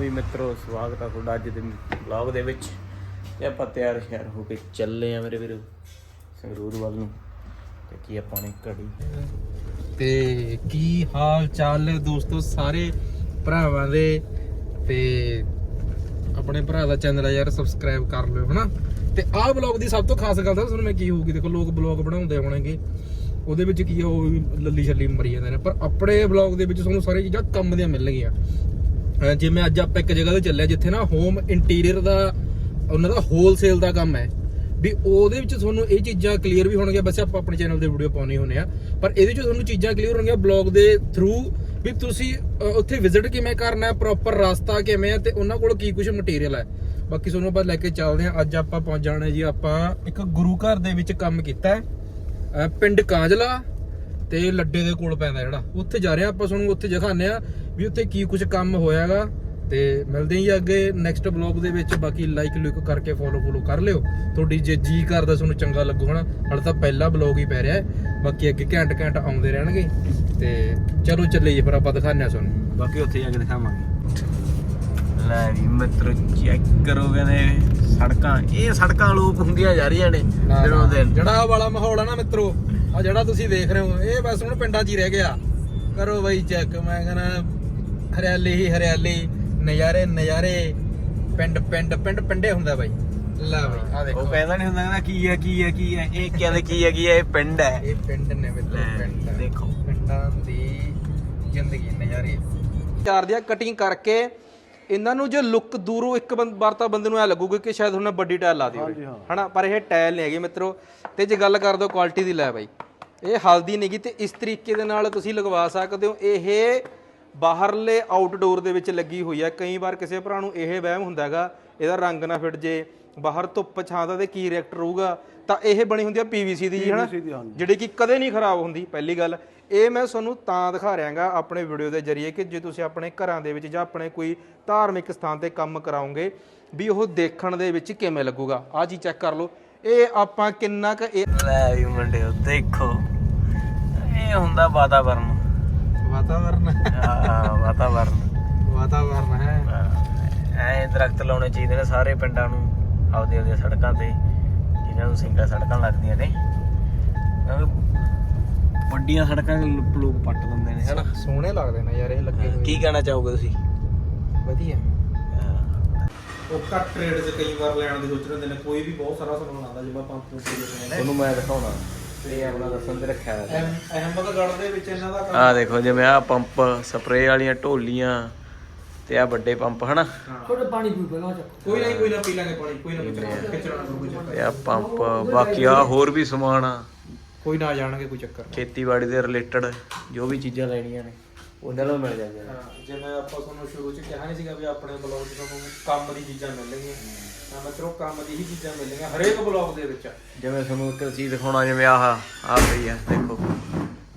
ਵੀ ਮਿੱਤਰੋ ਸਵਾਗਤ ਆ ਤੁਹਾਡਾ ਅੱਜ ਦੇ ਵਲੌਗ ਦੇ ਵਿੱਚ। ਤੇ ਆਪਾਂ ਤਿਆਰ ਸ਼ਿਆਰ ਹੋ ਕੇ ਚੱਲੇ ਆ ਮੇਰੇ ਵੀਰੋ ਸੰਗਰੂਰ ਵੱਲ ਨੂੰ। ਤੇ ਕੀ ਆਪਾਂ ਨੇ ਘੜੀ? ਤੇ ਕੀ ਹਾਲ ਚਾਲ ਦੋਸਤੋ ਸਾਰੇ ਭਰਾਵਾਂ ਦੇ? ਤੇ ਆਪਣੇ ਭਰਾ ਦਾ ਚੈਨਲ ਆ ਯਾਰ ਸਬਸਕ੍ਰਾਈਬ ਕਰ ਲਿਓ ਹਨਾ? ਤੇ ਆਹ ਬਲੌਗ ਦੀ ਸਭ ਤੋਂ ਖਾਸ ਗੱਲ ਤਾਂ ਤੁਹਾਨੂੰ ਮੈਂ ਕੀ ਹੋਊਗੀ ਦੇਖੋ ਲੋਕ ਬਲੌਗ ਬਣਾਉਂਦੇ ਹੋਣਗੇ। ਉਹਦੇ ਵਿੱਚ ਕੀ ਆ, ਉਹ ਲੱਲੀ ਛੱਲੀ ਮਰੀ ਜਾਂਦੇ ਨੇ। ਪਰ ਆਪਣੇ ਬਲੌਗ ਦੇ ਵਿੱਚ ਤੁਹਾਨੂੰ ਸਾਰੀਆਂ ਚੀਜ਼ਾਂ ਕੰਮ ਦੀਆਂ ਮਿਲਣਗੀਆਂ। ਜਿਵੇਂ ਅੱਜ ਆਪਾਂ ਇੱਕ ਜਗ੍ਹਾ ਤੇ ਚੱਲੇ ਜਿੱਥੇ ਨਾ ਹੋਮ ਇੰਟੀਰੀਅਰ ਦਾ, ਉਹਨਾਂ ਦਾ ਹੋਲਸੇਲ ਦਾ ਕੰਮ ਹੈ। ਵੀ ਉਹਦੇ ਵਿੱਚ ਤੁਹਾਨੂੰ ਇਹ ਚੀਜ਼ਾਂ ਕਲੀਅਰ ਵੀ ਹੋਣਗੀਆਂ। ਵੈਸੇ ਆਪਾਂ ਆਪਣੇ ਚੈਨਲ ਦੇ ਵੀਡੀਓ ਪਾਉਣੀ ਹੁੰਨੇ ਆ, ਪਰ ਇਹਦੇ ਵਿੱਚ ਤੁਹਾਨੂੰ ਚੀਜ਼ਾਂ ਕਲੀਅਰ ਹੋਣਗੀਆਂ ਬਲੌਗ ਦੇ ਥਰੂ ਵੀ ਤੁਸੀਂ ਉੱਥੇ ਵਿਜ਼ਿਟ ਕਿਵੇਂ ਕਰਨਾ ਪ੍ਰੋਪਰ ਰਸਤਾ ਕਿਵੇਂ ਹੈ ਤੇ ਉਹਨਾਂ ਕੋਲ ਕੀ ਕੁਝ ਮਟੀਰੀਅਲ ਹੈ। ਬਾਕੀ ਤੁਹਾਨੂੰ ਆਪਾਂ ਲੈ ਕੇ ਚੱਲਦੇ ਹਾਂ। ਅੱਜ ਆਪਾਂ ਪਹੁੰਚ ਜਾਣਾ ਜੀ ਆਪਾਂ ਇੱਕ ਗੁਰੂ ਘਰ ਦੇ ਵਿੱਚ ਕੰਮ ਕੀਤਾ ਹੈ। ਪਿੰਡ ਕਾਂਜਲਾ ਤੇ ਲੱਡੇ ਦੇ ਕੋਲ ਪੈਂਦਾ ਜਿਹੜਾ। ਉੱਥੇ ਜਾ ਰਹੇ ਆ ਆਪਾਂ ਤੁਹਾਨੂੰ, ਉੱਥੇ ਦਿਖਾਉਂਦੇ ਆ ਵੀ ਉੱਥੇ ਕੀ ਕੁਝ ਕੰਮ ਹੋਇਆਗਾ ਤੇ ਮਿਲਦੇ ਹਾਂ ਜੀ ਅੱਗੇ ਨੈਕਸਟ ਬਲੌਗ ਦੇ ਵਿੱਚ। ਬਾਕੀ ਲਾਈਕ ਲੁੱਕ ਕਰਕੇ ਫੋਲੋ ਫੋਲੋ ਕਰ ਲਿਓ। ਤੁਹਾਡੀ ਜੇ ਜੀ ਕਰਦਾ ਤੁਹਾਨੂੰ ਚੰਗਾ ਲੱਗੂ ਹਨਾ। ਹਾਲੇ ਤਾਂ ਪਹਿਲਾ ਬਲੌਗ ਹੀ ਪੈ ਰਿਹਾ ਹੈ। ਬਾਕੀ ਅੱਗੇ ਘੰਟ ਘੰਟ ਆਉਂਦੇ ਰਹਿਣਗੇ। ਤੇ ਚਲੋ ਚੱਲੇ ਜੀ ਫਿਰ ਆਪਾਂ ਦਿਖਾਉਂਦੇ ਆ ਤੁਹਾਨੂੰ। ਬਾਕੀ ਉੱਥੇ ਜਾ ਕੇ ਦਿਖਾਵਾਂਗੇ। ਲੈ ਵੀ ਮਿੱਤਰੋ ਚੈੱਕ ਕਰੋ ਕਹਿੰਦੇ ਸੜਕਾਂ। ਇਹ ਸੜਕਾਂ ਲੋਪ ਹੁੰਦੀਆਂ ਜਾ ਰਹੀਆਂ ਨੇ ਦਿਨੋਂ ਦਿਨ। ਜਿਹੜਾ ਵਾਲਾ ਮਾਹੌਲ ਆ ਨਾ ਮਿੱਤਰੋ ਆ ਜਿਹੜਾ ਤੁਸੀਂ ਦੇਖ ਰਹੇ ਹੋ ਇਹ ਬਸ ਹੁਣ ਪਿੰਡਾਂ 'ਚ ਹੀ ਰਹਿ ਗਿਆ। ਕਰੋ ਬਈ ਚੈੱਕ ਮੈਂ ਕਹਿੰਦਾ ਹਰਿਆਲੀ ਹੀ ਹਰਿਆਲੀ ਨਜ਼ਾਰੇ ਨਜ਼ਾਰੇ ਪਿੰਡ ਪਿੰਡ ਪਿੰਡ ਪਿੰਡੇ ਹੁੰਦਾ ਬਾਈ। ਲੈ ਬਈ ਆ ਦੇਖੋ। ਉਹ ਕਹਿੰਦਾ ਨਹੀਂ ਹੁੰਦਾ ਕਹਿੰਦਾ ਕੀ ਹੈ ਕੀ ਹੈ ਕੀ ਹੈ ਇਹ ਕਹਿੰਦੇ ਕੀ ਹੈ ਕੀ ਹੈ ਇਹ ਪਿੰਡ ਹੈ। ਇਹ ਪਿੰਡ ਨੇ ਮਿੱਤਰੋ ਪਿੰਡ ਦੇਖੋ। ਪਿੰਡਾਂ ਦੀ ਜ਼ਿੰਦਗੀ ਨਜ਼ਾਰੇ। ਚਾਰ ਦੀਆਂ ਕਟਿੰਗ ਕਰਕੇ ਇਹਨਾਂ ਨੂੰ ਜੇ ਲੁੱਕ ਦੂਰੋਂ ਇੱਕ ਬੰ- ਵਾਰ ਤਾਂ ਬੰਦੇ ਨੂੰ ਐ ਲੱਗੂਗਾ ਕਿ ਸ਼ਾਇਦ ਉਹਨੇ ਵੱਡੀ ਟਾਇਲ ਲਾ ਦਿੱਤੀ ਹੋਵੇ। ਹਨਾ? ਪਰ ਇਹ ਟਾਇਲ ਨਹੀਂ ਹੈਗੀ ਮਿੱਤਰੋ। ਤੇ ਜੇ ਗੱਲ ਕਰ ਦੋ ਕੁਆਲਿਟੀ ਦੀ ਲੈ ਬਾਈ। ਇਹ ਹਲਦੀ ਨਹੀਂਗੀ ਤੇ ਇਸ ਤਰੀਕੇ ਦੇ ਨਾਲ ਤੁਸੀਂ ਲਗਵਾ ਸਕਦੇ ਹੋ। ਇਹ ਬਾਹਰਲੇ ਆਊਟਡੋਰ ਦੇ ਵਿੱਚ ਲੱਗੀ ਹੋਈ ਹੈ। ਕਈ ਵਾਰ ਕਿਸੇ ਭਰਾ ਨੂੰ ਇਹ ਵਹਿਮ ਹੁੰਦਾ ਹੈਗਾ ਇਹਦਾ ਰੰਗ ਨਾ ਫਿੱਟ ਜੇ ਬਾਹਰ ਧੁੱਪ ਛਾਂ ਦਾ ਤੇ ਕੀ ਰਿਐਕਟ ਰਹੂਗਾ? ਤਾਂ ਇਹ ਬਣੀ ਹੁੰਦੀ ਹੈ ਪੀਵੀਸੀ ਦੀ ਜੀ ਹਨਾ ਜਿਹੜੀ ਕਿ ਕਦੇ ਨਹੀਂ ਖਰਾਬ ਹੁੰਦੀ ਪਹਿਲੀ ਗੱਲ। ਇਹ ਮੈਂ ਤੁਹਾਨੂੰ ਤਾਂ ਦਿਖਾ ਰਿਹਾਗਾ ਆਪਣੇ ਵੀਡੀਓ ਦੇ ਜ਼ਰੀਏ ਕਿ ਜੇ ਤੁਸੀਂ ਆਪਣੇ ਘਰਾਂ ਦੇ ਵਿੱਚ ਜਾਂ ਆਪਣੇ ਕੋਈ ਧਾਰਮਿਕ ਸਥਾਨ ਤੇ ਕੰਮ ਕਰਾਓਗੇ ਵੀ ਉਹ ਦੇਖਣ ਦੇ ਵਿੱਚ ਕਿਵੇਂ ਲੱਗੂਗਾ। ਆਹ ਚੀਜ਼ ਚੈੱਕ ਕਰ ਲਓ। ਇਹ ਆਪਾਂ ਕਿੰਨਾ ਕੁ ਇਹ ਲੈ ਵੀ ਮੁੰਡਿਓ ਦੇਖੋ। ਇਹ ਹੁੰਦਾ ਵਾਤਾਵਰਨ। ਵਾਤਾਵਰਨ। ਆ ਵਾਤਾਵਰਨ। ਵਾਤਾਵਰਨ ਹੈ। ਐ ਦਰਖਤ ਲਾਉਣੇ ਚਾਹੀਦੇ ਨੇ ਸਾਰੇ ਪਿੰਡਾਂ ਨੂੰ ਆਪਦੇ ਆਪਦੇ ਸੜਕਾਂ ਤੇ ਜਿਨ੍ਹਾਂ ਨੂੰ ਸਿੰਗਲ ਸੜਕਾਂ ਲੱਗਦੀਆਂ ਨੇ। ਕਿਉਂਕਿ ਵੱਡੀਆਂ ਸੜਕਾਂ ਲੋਕ ਲੋਕ ਪੱਟ ਦਿੰਦੇ ਨੇ ਹਨਾ? ਸੋਹਣੇ ਲੱਗਦੇ ਨੇ ਯਾਰ ਇਹ ਲੱਗੇ ਹੋਏ। ਕੀ ਕਹਿਣਾ ਚਾਹੋਗੇ ਤੁਸੀਂ? ਵਧੀਆ। ਉਹ ਕੱਟ ਰੇਟ 'ਚ ਕਈ ਵਾਰ ਲੈਣ ਦੀ ਸੋਚ ਰਹੇ ਨੇ ਕੋਈ ਵੀ ਬਹੁਤ ਸਾਰਾ ਸਮਾਨ ਆਉਂਦਾ ਜਿਵੇਂ ਪੰਪ ਤੋਂ ਦੇ ਨੇ ਤੁਹਾਨੂੰ ਮੈਂ ਦਿਖਾਉਣਾ। ਆਪਣਾ ਦੱਸਣ ਤੇ ਰੱਖਿਆ ਹੋਇਆ ਅਹਿਮਦਗੜ੍ਹ ਦੇ ਵਿੱਚ ਇਹਨਾਂ ਦਾ ਕੰਮ ਆ ਦੇਖੋ ਜਿਵੇਂ ਆ ਪੰਪ ਸਪਰੇਅ ਵਾਲੀਆਂ ਢੋਲੀਆਂ ਤੇ ਆ ਵੱਡੇ ਪੰਪ ਹਨਾ? ਕੋਈ ਨਹੀਂ ਕੋਈ ਨਾ ਪੀ ਲਾਂਗੇ ਪਾਣੀ ਕੋਈ ਨਾ ਕੋਈ ਚੱਕਰ। ਤੇ ਆ ਪੰਪ ਬਾਕੀ ਆ ਹੋਰ ਵੀ ਸਮਾਨ ਆ। ਕੋਈ ਨਾ ਜਾਣਗੇ ਕੋਈ ਚੱਕਰ ਖੇਤੀਬਾੜੀ ਦੇ ਰਿਲੇਟਡ ਜੋ ਵੀ ਚੀਜ਼ਾਂ ਲੈਣੀਆਂ ਨੇ ਉਹਨਾਂ ਨੂੰ ਮਿਲ ਜਾਂਦੀਆਂ ਨੇ। ਹਾਂ, ਜਿਵੇਂ ਆਪਾਂ ਤੁਹਾਨੂੰ ਸ਼ੁਰੂ 'ਚ ਕਿਹਾ ਨਹੀਂ ਸੀਗਾ ਵੀ ਆਪਣੇ ਬਲੌਗ 'ਚ ਤੁਹਾਨੂੰ ਕੰਮ ਦੀ ਚੀਜ਼ਾਂ ਮਿਲਣਗੀਆਂ। ਤਾਂ ਮਿੱਤਰੋ ਕੰਮ ਦੀ ਹੀ ਚੀਜ਼ਾਂ ਮਿਲਣਗੀਆਂ ਹਰੇਕ ਬਲੌਗ ਦੇ ਵਿੱਚ। ਜਿਵੇਂ ਤੁਹਾਨੂੰ ਇੱਕ ਚੀਜ਼ ਦਿਖਾਉਣਾ ਜਿਵੇਂ ਆਹ ਆ ਪਈ ਆ ਦੇਖੋ।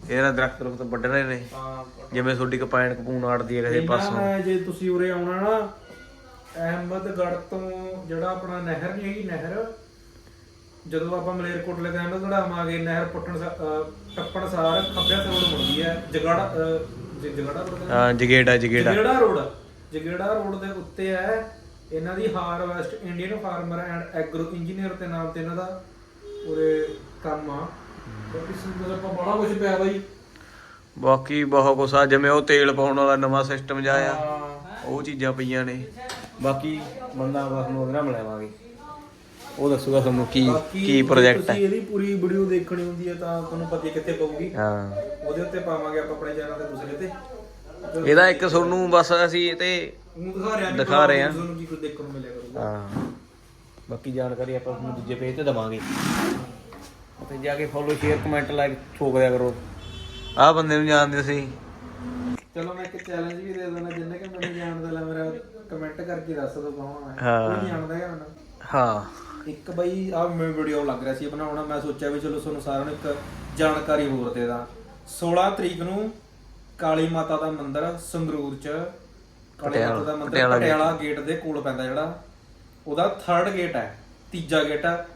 ਇਹਦਾ ਦਰਖਤ ਰੁਖਤ ਵੱਢਣੇ ਨੇ। ਤਾਂ ਜਿਵੇਂ ਤੁਹਾਡੀ ਕਪਾਇਣ ਕਪੂਨ ਆੜਦੀ ਹੈ ਕਿਸੇ ਇਹਨਾਂ ਪਾਸੋਂ। ਜੇ ਤੁਸੀਂ ਉਰੇ ਆਉਣਾ ਨਾ ਅਹਿਮਦਗੜ੍ਹ ਤੋਂ ਜਿਹੜਾ ਆਪਣਾ ਨਹਿਰ ਨਹੀਂ ਹੈਗੀ ਨਹਿਰ ਜਦੋਂ ਆਪਾਂ ਮਲੇਰਕੋਟਲੇ ਤੋਂ ਅਹਿਮਦਗੜ੍ਹ ਆਵਾਂਗੇ ਨਹਿਰ ਪੁੱਟਣ ਸਾ- ਅਹ ਟੱਪਣ ਸਾਰ ਖੱਬੇ ਨੂੰ ਮੁੜਦੀ ਹੈ ਜਗੜਾ ਜਗੜਾ ਰੋਡ ਹਾਂ ਜਗੇੜਾ ਜਗੇੜਾ। ਜਗੜਾ ਰੋਡ ਜਗੜਾ ਰੋਡ ਦੇ ਉੱਤੇ ਹੈ ਇਹਨਾਂ ਦੀ harvest Indian farmer and agro engineer ਤੇ ਨਾਮ ਤੇ ਇਹਨਾਂ ਦਾ ਉਰੇ ਕੰਮ ਆ। ਕਿਉਂਕਿ ਸਿੰਗਲ ਆਪਾਂ ਬੜਾ ਕੁਝ ਪਿਆ ਬਾਈ। ਬਾਕੀ ਬਹੁਤ ਕੁਛ ਆ ਜਿਵੇਂ ਉਹ ਤੇਲ ਪਾਉਣ ਵਾਲਾ ਨਵਾਂ ਸਿਸਟਮ ਜਾਇਆ ਉਹ ਚੀਜ਼ਾਂ ਪਈਆਂ ਨੇ। ਬਾਕੀ ਬੰਦਾ ਬਸ ਨੂੰ ਉਹਦੇ ਨਾਲ ਮਿਲਾਵਾਂਗੇ। ਉਹ ਦੱਸੂਗਾ ਤੁਹਾਨੂੰ ਕੀ ਬਾਕੀ ਕੀ ਪ੍ਰੋਜੈਕਟ ਹੈ ਤੁਸੀਂ ਇਹਦੀ ਪੂਰੀ ਵੀਡੀਓ ਦੇਖਣੀ ਹੁੰਦੀ ਹੈ ਤਾਂ ਤੁਹਾਨੂੰ ਪਤਾ ਹੀ ਕਿੱਥੇ ਪਊਗੀ। ਹਾਂ। ਉਹਦੇ ਉੱਤੇ ਪਾਵਾਂਗੇ ਆਪਾਂ ਆਪਣੇ ਚੈਨਲ ਤੇ ਦੂਸਰੇ ਤੇ। ਇਹਦਾ ਇੱਕ ਤੁਹਾਨੂੰ ਬਸ ਅਸੀਂ ਇਹ ਤੇ ਦਿਖਾ ਰਿਹਾ ਦਿਖਾ ਰਹੇ ਹਾਂ। ਤੁਹਾਨੂੰ ਕੀ ਕੁਝ ਦੇਖਣ ਨੂੰ ਮਿਲਿਆ ਕਰੂਗਾ। ਹਾਂ। ਬਾਕੀ ਜਾਣਕਾਰੀ ਆਪਾਂ ਤੁਹਾਨੂੰ ਦੂਜੇ ਪੇਜ ਤੇ ਦਵਾਂਗੇ। ਉੱਥੇ ਜਾ ਕੇ ਫੋਲੋ ਸ਼ੇਅਰ ਕਮੈਂਟ ਲਾਈਕ ਠੋਕ ਦਿਆ ਕਰੋ। ਆਹ ਬੰਦੇ ਨੂੰ ਜਾਣਦੇ ਸੀ। ਚਲੋ ਮੈਂ ਇੱਕ ਚੈਲੰਜ ਵੀ ਦੇ ਦਿੰਦਾ ਜਿੰਨੇ ਕਿ ਮੈਨੂੰ ਜਾਣਦਾ ਲੈ ਮੇਰਾ ਕਮੈਂਟ ਕਰਕੇ ਦੱਸ ਦਿਓ ਕੌਣ ਹੈ ਹਾਂ। ਕੋਈ ਨਹੀਂ ਜਾਣਦਾ ਹੈ ਮੈਨੂੰ। ਹਾਂ। ਇੱਕ ਬਈ ਆ ਮੈਂ ਵੀਡੀਓ ਲੱਗ ਰਿਹਾ ਸੀ ਬਣਾਉਣਾ ਮੈਂ ਸੋਚਿਆ ਵੀ ਚਲੋ ਤੁਹਾਨੂੰ ਸਾਰਿਆਂ ਨੂੰ ਇੱਕ ਜਾਣਕਾਰੀ ਹੋਰ ਦੇ ਦਾਂ। 16 ਤਰੀਕ ਨੂੰ ਕਾਲੀ ਮਾਤਾ ਦਾ ਮੰਦਿਰ ਸੰਗਰੂਰ ਚ। ਕਾਲੀ ਪਟਿਆਲਾ- ਮਾਤਾ ਦਾ ਮੰਦਿਰ ਪਟਿਆਲਾ ਗੇਟ ਦੇ ਕੋਲ ਪੈਂਦਾ ਜਿਹੜਾ। ਉਹਦਾ ਥਰਡ ਗੇਟ ਹੈ ਤੀਜਾ ਗੇਟ ਹੈ।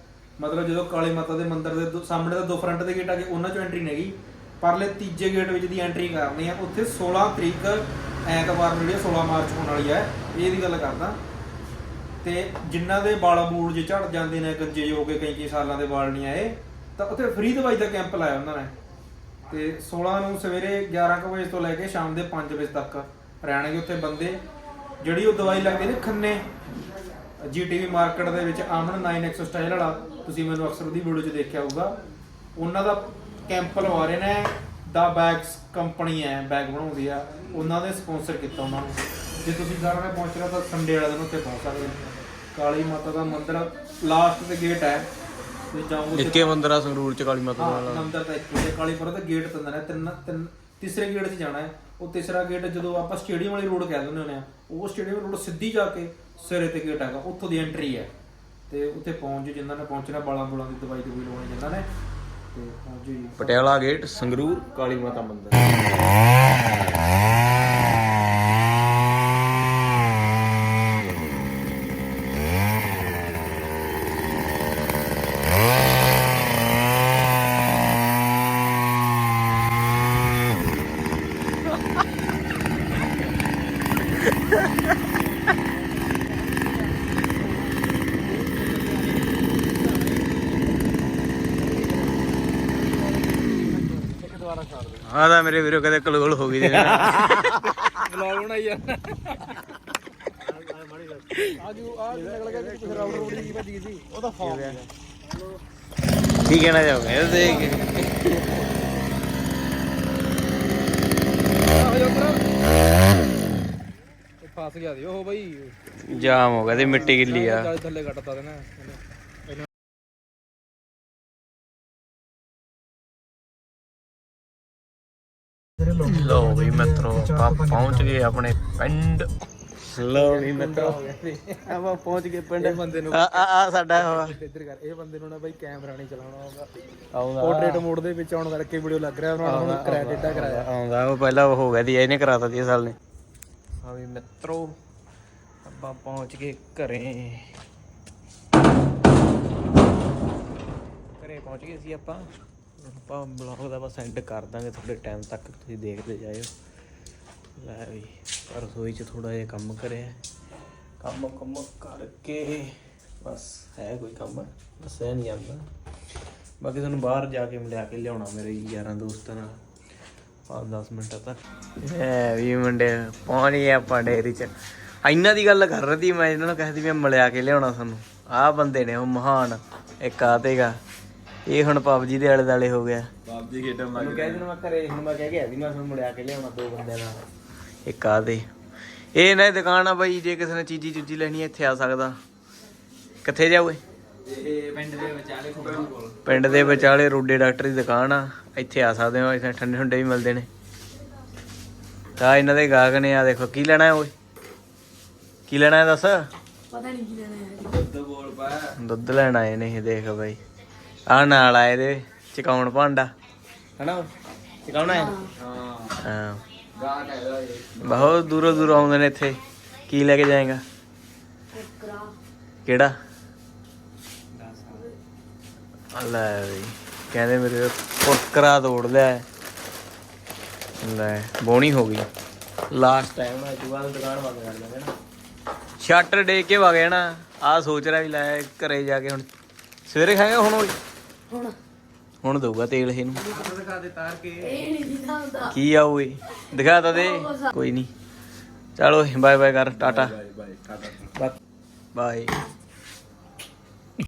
ਮਤਲਬ ਜਦੋਂ ਕਾਲੀ ਮਾਤਾ ਦੇ ਮੰਦਿਰ ਦੇ ਦੋ- ਸਾਹਮਣੇ ਦਾ ਦੋ ਫਰੰਟ ਦੇ ਗੇਟ ਆ ਗਏ ਉਹਨਾਂ ਚੋਂ ਐਂਟਰੀ ਨਹੀਂ ਹੈਗੀ। ਪਰਲੇ ਤੀਜੇ ਗੇਟ ਵਿੱਚ ਦੀ ਐਂਟਰੀ ਕਰਨੀ ਆ ਉੱਥੇ 16 ਤਰੀਕ ਐਤਵਾਰ ਨੂੰ ਜਿਹੜੀ 16 ਮਾਰਚ ਹੋਣ ਵਾਲੀ ਹੈ ਇਹ ਦੀ ਗੱਲ ਕਰਦਾ। ਤੇ ਜਿਨ੍ਹਾਂ ਦੇ ਵਾਲ ਬੂੜ ਜੇ ਝੜ ਜਾਂਦੇ ਨੇ ਗੰਜੇ ਹੋ ਕੇ ਕਈ ਕਈ ਸਾਲਾਂ ਦੇ ਵਾਲ ਨਹੀਂ ਆਏ ਤਾਂ ਉੱਥੇ ਫ੍ਰੀ ਦਵਾਈ ਦਾ ਕੈਂਪ ਲਾਇਆ ਉਹਨਾਂ ਨੇ। ਤੇ 16 ਨੂੰ ਸਵੇਰੇ 11 ਕੁ ਵਜੇ ਤੋਂ ਲੈ ਕੇ ਸ਼ਾਮ ਦੇ 5 ਵਜੇ ਤੱਕ ਰਹਿਣਗੇ ਉੱਥੇ ਬੰਦੇ। ਜਿਹੜੀ ਉਹ ਦਵਾਈ ਲੱਗਦੀ ਨੇ ਖੰਨੇ ਜੀਟੀਵੀ ਮਾਰਕੀਟ ਦੇ ਵਿੱਚ ਆਮਨ 9x ਸਟਾਈਲ ਵਾਲਾ, ਤੁਸੀਂ ਮੈਨੂੰ ਅਕਸਰ ਉਹਦੀ ਵੀਡੀਓ 'ਚ ਦੇਖਿਆ ਹੋਊਗਾ। ਉਹਨਾਂ ਦਾ ਕੈਂਪ ਲਵਾ ਰਹੇ ਨੇ, ਦਾ ਬੈਗਸ ਕੰਪਨੀ ਹੈ ਬੈਗ ਬਣਾਉਂਦੀ ਆ। ਉਹਨਾਂ ਦੇ ਸਪਾਂਸਰ ਕੀਤਾ ਉਹਨਾਂ ਨੂੰ। ਜੇ ਤੁਸੀਂ ਸਾਰਾ ਪਹੁੰਚਣਾ ਤਾਂ ਸੰਡੇ ਵਾਲੇ ਦਿਨ ਉੱਥੇ ਪਹੁੰਚ ਸਕਦੇ ਕਾਲੀ ਮਾਤਾ ਦਾ ਮੰਦਿਰ ਲਾਸਟ ਤੇ ਗੇਟ ਹੈ। ਤੁਸੀਂ ਜਾਓਗੇ ਇੱਕੇ ਮੰਦਰ ਆ ਸੰਗਰੂਰ ਚ ਕਾਲੀ ਮਾਤਾ ਹਾਂ ਨਾਲ ਮੰਦਿਰ ਤਾਂ ਇੱਕ ਹੀ ਹੈ ਕਾਲੀਪੁਰ ਦਾ ਗੇਟ ਤਿੰਨ ਨੇ ਤਿੰਨ ਤਿੰਨ ਤੀਸਰੇ ਗੇਟ 'ਚ ਜਾਣਾ ਹੈ। ਉਹ ਤੀਸਰਾ ਗੇਟ ਜਦੋਂ ਆਪਾਂ ਸਟੇਡੀਅਮ ਵਾਲੀ ਰੋਡ ਕਹਿ ਦਿੰਦੇ ਹੁੰਦੇ ਆ ਉਹ ਸਟੇਡੀਅਮ ਰੋਡ ਸਿੱਧੀ ਜਾ ਕੇ ਸਿਰੇ ਤੇ ਗੇਟ ਹੈਗਾ ਉੱਥੋਂ ਦੀ ਐਂਟਰੀ ਹੈ। ਤੇ ਉੱਥੇ ਪਹੁੰਚ ਜਾਓ ਜਿਨ੍ਹਾਂ ਨੇ ਪਹੁੰਚਣਾ ਬਾਲਾਂ ਬੁਲਾਂ ਦੀ ਦਵਾਈ ਦਵਾਈ ਲਵਾਉਣੀ ਜਿਨ੍ਹਾਂ ਨੇ ਤੇ ਪਹੁੰਚ ਜੀ। ਪਟਿਆਲਾ ਗੇਟ ਸੰਗਰੂਰ ਕਾਲੀ ਮਾਤਾ ਮੰਦਰ। ਆ ਤਾਂ ਮੇਰੇ ਵੀਰੋ ਕਦੇ ਕਲੋਲ ਹੋ ਗਈ ਜੇ। ਬਲੌਗ ਬਣਾਈ ਜਾਂਦਾ ਆਜੂ ਆ। ਨਿਕਲ ਗਿਆ ਕਿ ਰਾਊਂਡ ਰੋਡ ਦੀ ਭੱਜੀ ਸੀ ਉਹਦਾ ਫਾਰਮ ਕੀ। ਕਹਿਣਾ ਚਾਹੋਗੇ ਇਹ ਦੇਖ ਫਸ ਗਿਆ ਸੀ। ਉਹ ਬਈ ਜਾਮ ਹੋ ਗਿਆ ਤੇ ਮਿੱਟੀ ਗਿੱਲੀ ਆ। ਜਦ ਥੱਲੇ ਕੱਟਤਾ ਤੇ ਨਾ। ਲੋ ਵੀ ਮਿੱਤਰੋ ਆਪਾਂ ਪਹੁੰਚ ਗਏ ਆਪਣੇ ਪਿੰਡ। ਲੋ ਵੀ ਮਿੱਤਰੋ। ਆਪਾਂ ਪਹੁੰਚ ਗਏ ਪਿੰਡ। ਇਹ ਬੰਦੇ ਨੂੰ ਆ ਆ ਆ ਸਾਡਾ ਉਹ। ਇੱਧਰ ਕਰ ਇਹ ਬੰਦੇ ਨੂੰ ਨਾ ਬਈ ਕੈਮਰਾ ਨਹੀਂ ਚਲਾਉਣਾ ਆਉਂਦਾ। ਆਉਂਦਾ। ਪੋਰਟਰੇਟ ਮੋਡ ਦੇ ਵਿੱਚ ਆਉਣ ਕਰਕੇ ਵੀਡੀਓ ਲੱਗ ਰਿਹਾ ਉਹਨਾਂ ਨੂੰ ਕ੍ਰੈਡਿਟ ਆ ਕਰਾਇਆ। ਆਉਂਦਾ। ਉਹ ਪਹਿਲਾਂ ਉਹ ਹੋ ਗਿਆ ਦੀ ਇਹਨੇ ਕਰਾਤਾ ਦੀ ਸਾਲ ਨੇ। ਆ ਵੀ ਮਿੱਤਰੋ, ਆਪਾਂ ਪਹੁੰਚ ਗਏ ਘਰੇ। ਘਰੇ ਪਹੁੰਚ ਗਏ ਸੀ ਆਪਾਂ। ਆਪਾਂ ਬਲੌਗ ਦਾ ਬਸ ਐਂਡ ਕਰ ਦਾਂਗੇ ਥੋੜੇ ਟਾਈਮ ਤੱਕ ਤੁਸੀਂ ਦੇਖਦੇ ਜਾਇਓ। ਲੈ ਵੀ ਰਸੋਈ 'ਚ ਥੋੜਾ ਜਿਹਾ ਕੰਮ ਕਰਿਆ। ਕੰਮ ਕੰਮ ਕਰਕੇ ਬਸ ਹੈ ਕੋਈ ਕੰਮ ਬਸ ਇਹ ਨਹੀਂ ਆਉਂਦਾ ਬਾਕੀ ਤੁਹਾਨੂੰ ਬਾਹਰ ਜਾ ਕੇ ਮਿਲਿਆ ਕੇ ਲਿਆਉਣਾ ਮੇਰੇ ਯਾਰਾਂ ਦੋਸਤਾਂ ਨਾਲ। 5-10 ਮਿੰਟਾਂ ਤੱਕ ਐ ਵੀ ਮੁੰਡੇ ਪਹੁੰਚ ਆਪਾਂ ਡੇਰੀ 'ਚ। ਇੰਨਾ ਦੀ ਗੱਲ ਕਰ ਰਹੀ ਸੀ ਮੈਂ ਇਹਨਾਂ ਨੂੰ ਕਹਿੰਦੀ ਵੀ ਮਿਲਿਆ ਕੇ ਲਿਆਉਣਾ ਤੁਹਾਨੂੰ। ਆਹ ਬੰਦੇ ਨੇ ਉਹ ਮਹਾਨ ਇੱਕ ਆ ਤੇਗਾ ਇਹ ਹੁਣ ਪਬਜੀ ਦੇ ਆਲੇ ਦਾਲੇ ਹੋ ਗਿਆ। ਬਾਬਜੀ ਖੇਡਣ ਮੈਨੂੰ ਕਹਿ ਦੇਣਾ ਮੈਂ ਘਰੇ ਹੁਣ ਮੈਂ ਕਹਿ ਗਿਆ ਸੀ ਮੈਂ ਤੁਹਾਨੂੰ ਮਿਲਿਆ ਕੇ ਲਿਆਉਣਾ ਦੋ ਬੰਦਿਆਂ ਨਾਲ। ਇੱਕ ਆ ਤੇ। ਇਹ ਨਾ ਦੁਕਾਨ ਆ ਬਾਈ ਜੇ ਕਿਸੇ ਨੇ ਚੀਜ਼ੀ ਚੁੱਜੀ ਲੈਣੀ ਹੈ ਇੱਥੇ ਆ ਸਕਦਾ। ਕਿੱਥੇ ਜਾਓਗੇ ਇਹ ਪਿੰਡ ਦੇ ਵਿਚਾਲੇ ਖੁੱਬੂ ਕੋਲ ਪਿੰਡ ਦੇ ਵਿਚਾਲੇ ਰੋਡੇ ਡਾਕਟਰ ਦੀ ਦੁਕਾਨ ਆ ਇੱਥੇ ਆ ਸਕਦੇ ਹੋ ਇੱਥੇ ਠੰਡੇ ਠੰਡੇ ਵੀ ਮਿਲਦੇ ਨੇ। ਤਾਂ ਇਹਨਾਂ ਦੇ ਗਾਹਕ ਨੇ ਆ ਦੇਖੋ ਕੀ ਲੈਣਾ ਹੈ ਓਏ? ਕੀ ਲੈਣਾ ਹੈ ਦੱਸ? ਪਤਾ ਨਹੀਂ ਕੀ ਲੈਣਾ ਹੈ। ਦੁੱਧ ਬੋਲ ਪਾ ਦੁੱਧ ਲੈਣ ਆਏ ਨੇ ਇਹ ਦੇਖ ਬਾਈ। ਆ ਨਾਲ ਆਏ ਦੇ ਚਕਾਉਣ ਭਾਂਡਾ। ਹਨਾ? ਚਕਾਉਣਾ ਹੈ? ਹਾਂ। ਹਾਂ ਬਹੁਤ ਦੂਰੋਂ ਦੂਰੋਂ ਆਉਂਦੇ ਨੇ ਇੱਥੇ। ਕੀ ਲੈ ਕੇ ਜਾਏਗਾ? ਕਿਹੜਾ? ਲੈ ਬਈ ਕਹਿੰਦੇ ਮੇਰੇ ਕੁਰਕਰਾ ਤੋੜ ਲਿਆ ਹੈ। ਲੈ ਬੋਣੀ ਹੋ ਗਈ। ਲਾਸਟ ਟਾਈਮ ਤੋਂ ਬਾਅਦ ਦੁਕਾਨ ਕਰ ਦਾਂਗੇ ਨਾ। ਸ਼ਟਰ ਡੇ ਕੇ ਵਗ ਜਾਣਾ। ਆ ਸੋਚ ਰਿਹਾ ਵੀ ਲੈ ਘਰੇ ਜਾ ਕੇ ਹੁਣ ਸਵੇਰੇ ਖਾਏਗਾ ਹੁਣ ਓਏ? ਹੁਣ। ਹੁਣ ਦਊਗਾ ਤੇਲ ਇਹਨੂੰ। ਦਿਖਾ ਦੇ ਤਾਰ ਕੇ। ਇਹ ਨਹੀਂ ਕੀ ਆ ਓਏ? ਦਿਖਾ ਤਾਂ ਦੇ। ਕੋਈ ਨਹੀਂ। ਚਲੋ ਬਾਏ ਬਾਏ ਕਰ tata. Bye bye tata. Bye